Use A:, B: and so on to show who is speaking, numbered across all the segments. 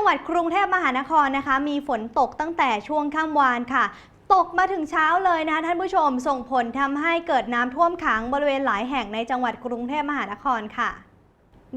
A: จังหวัดกรุงเทพมหานครนะคะ มีฝนตกตั้งแต่ช่วงค่ำวานค่ะตกมาถึงเช้าเลยนะคะท่านผู้ชมส่งผลทำให้เกิดน้ำท่วมขังบริเวณหลายแห่งในจังหวัดกรุงเทพมหานครค่ะ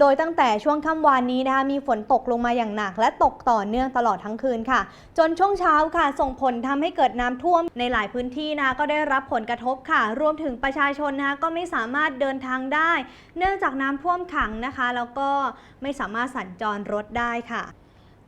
A: โดยตั้งแต่ช่วงค่ำวานนี้นะคะมีฝนตกลงมาอย่างหนัก และตกต่อเนื่องตลอดทั้งคืนค่ะ จนช่วงเช้าค่ะ ส่งผลทำให้เกิดน้ำท่วมในหลายพื้นที่นะคะก็ได้รับผลกระทบค่ะ รวมถึงประชาชนนะคะก็ไม่สามารถเดินทางได้ เนื่องจากน้ำท่วมขังนะคะ แล้วก็ไม่สามารถสัญจรรถได้ค่ะ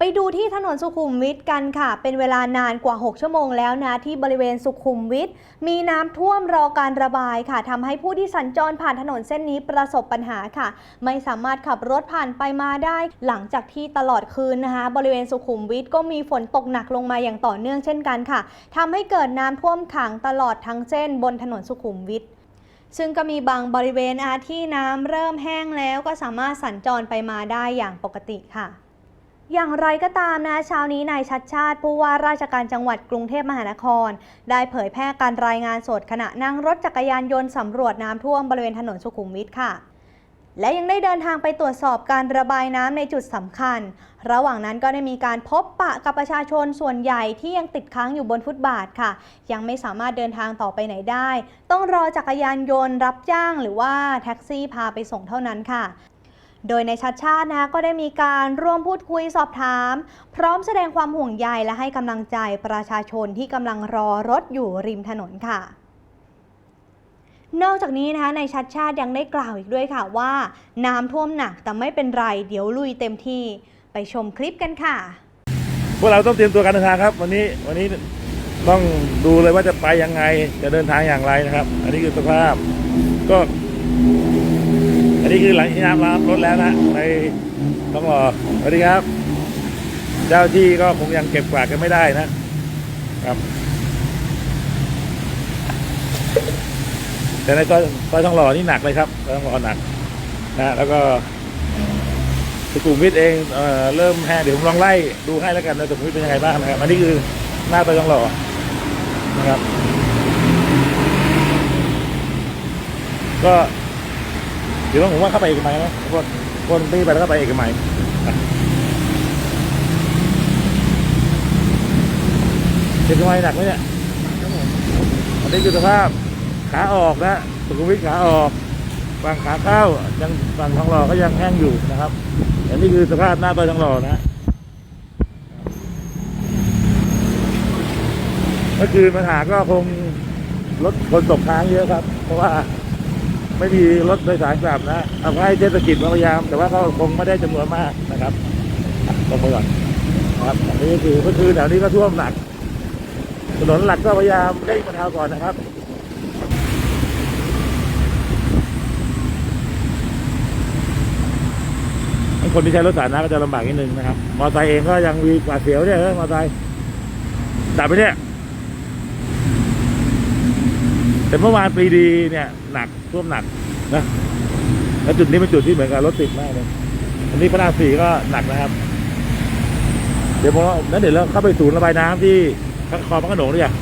A: ไปดูที่ถนนสุขุมวิทกันค่ะ เป็นเวลานานกว่า 6 ชั่วโมงแล้วนะ ที่บริเวณสุขุมวิทมีน้ำท่วมรอการระบายค่ะทำให้ผู้ที่สัญจรผ่านถนนเส้นนี้ประสบปัญหาค่ะ ไม่สามารถขับรถผ่านไปมาได้ หลังจากที่ตลอดคืนนะคะ บริเวณสุขุมวิทก็มีฝนตกหนักลงมาอย่างต่อเนื่องเช่นกันค่ะทำให้เกิดน้ำท่วมขังตลอดทั้งเส้น บนถนนสุขุมวิทซึ่งก็มีบางบริเวณอาที่น้ำเริ่มแห้งแล้วก็สามารถสัญจรไปมาได้อย่างปกติค่ะ อย่างไรก็ตามนะเช้านี้นายชัดชาติ ผู้ว่าราชการจังหวัดกรุงเทพมหานคร ได้เผยแพร่การรายงานสดขณะนั่งรถจักรยานยนต์สำรวจน้ำท่วมบริเวณถนนสุขุมวิทค่ะ และยังได้เดินทางไปตรวจสอบการระบายน้ำในจุดสำคัญ ระหว่างนั้นก็ได้มีการพบปะกับประชาชนส่วนใหญ่ที่ยังติดค้างอยู่บนฟุตบาทค่ะ ยังไม่สามารถเดินทางต่อไปไหนได้ ต้องรอจักรยานยนต์รับจ้าง หรือว่าแท็กซี่พาไปส่งเท่านั้นค่ะ โดยในชัดชาตินะก็ได้มีการร่วมพูดคุยสอบถาม พร้อมแสดงความห่วงใยและให้กำลังใจประชาชนที่กำลังรอรถอยู่ริมถนนค่ะนอกจากนี้นะคะในชัดชาติยังได้กล่าวอีกด้วยค่ะว่า น้ำท่วมหนักแต่ไม่เป็นไร เดี๋ยวลุยเต็มที่ไปชมคลิปกันค่ะ
B: พวกเราต้องเตรียมตัวการเดินทางครับ วันนี้วันนี้ต้องดูเลยว่าจะไปยังไงจะเดินทางอย่างไรนะครับ อันนี้คือสภาพ ก็ นนี้คือหลังที่น้ำรับรถแล้วนะไปต้องรอสวัสดีครับ เจ้าที่ก็คงยังเก็บกวาดกันไม่ได้นะครับ แต่ในซอยซอยทองหล่อนี่หนักเลยครับซอยทองหล่อหนักนะแล้วก็สุขุมวิทเองเอ่อเริ่มแห้เดี๋ยวผมลองไล่ดูให้แล้วกันว่าสุขุมวิทเป็นยังไงบ้างนะครับอันนี้คือหน้าไปทองหล่อนะครับ ก็ เดี๋ยวผมว่าเข้าไปเอกมัยนะพวกคนนี่ไปแล้วก็ไปเอกมัยอะเอกมัยหนักไหมเนี่ยอันนี้คือสภาพขาออกนะสุขุมวิทขาออกฝั่งขาเข้ายังฝั่งทองหล่อก็ยังแห้งอยู่นะครับอันนี้คือสภาพหน้าซอยทองหล่อนะเมื่อคืนปัญหาก็คงรถคนตกค้างเยอะครับ เพราะว่า ไม่มีรถโดยสารกลับนะเอาให้เทศกิจพยายาม แต่ว่าก็คงไม่ได้จำนวนมากนะครับอะลงไปก่อนครับอันนี้คือเมื่อคืนแถวนี้ก็ท่วมหนัก ถนนหลักก็พยายามเร่งบรรเทาก่อนนะครับคนที่ใช้รถสาธารณะก็จะลำบากนิดนึงนะครับ มอเตอร์ไซค์เองก็ยังมีกว่าเสียวเนี่ยเออมอเตอร์ไซค์ดับไปเนี่ย แต่เมื่อวานปีดีเนี่ยหนักท่วมหนักนะแล้วจุดนี้เป็นจุดที่เหมือนกับรถติดมากเลยอันนี้พระรามสี่ก็หนักนะครับ เดี๋ยวผมนั้นเดี๋ยวเราเข้าไปศูนย์ระบายน้ำที่คลองพระโขนงด้วยอะ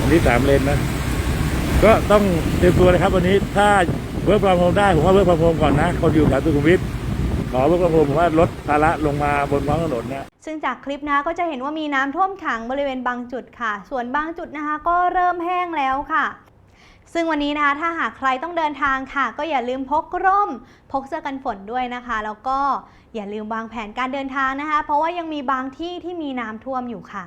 B: อันนี้สามเลนนะ ก็ต้องเตรียมตัวเลยครับวันนี้ถ้าเวิร์กฟอร์มโฮมได้ผมว่าเวิร์กฟอร์มโฮมก่อนนะคนอยู่แถวสุขุมวิทขอเวิร์กฟอร์มโฮมผมว่าลดภาระลงมาบนท้องถนนนะ
A: ซึ่งจากคลิปนะก็จะเห็นว่ามีน้ำท่วมขังบริเวณบางจุดค่ะ ส่วนบางจุดนะคะ ก็เริ่มแห้งแล้วค่ะ ซึ่งวันนี้นะคะถ้าหากใครต้องเดินทางค่ะ ก็อย่าลืมพกร่ม พกเสื้อกันฝนด้วยนะคะ แล้วก็อย่าลืมวางแผนการเดินทางนะคะ เพราะว่ายังมีบางที่ที่มีน้ำท่วมอยู่ค่ะ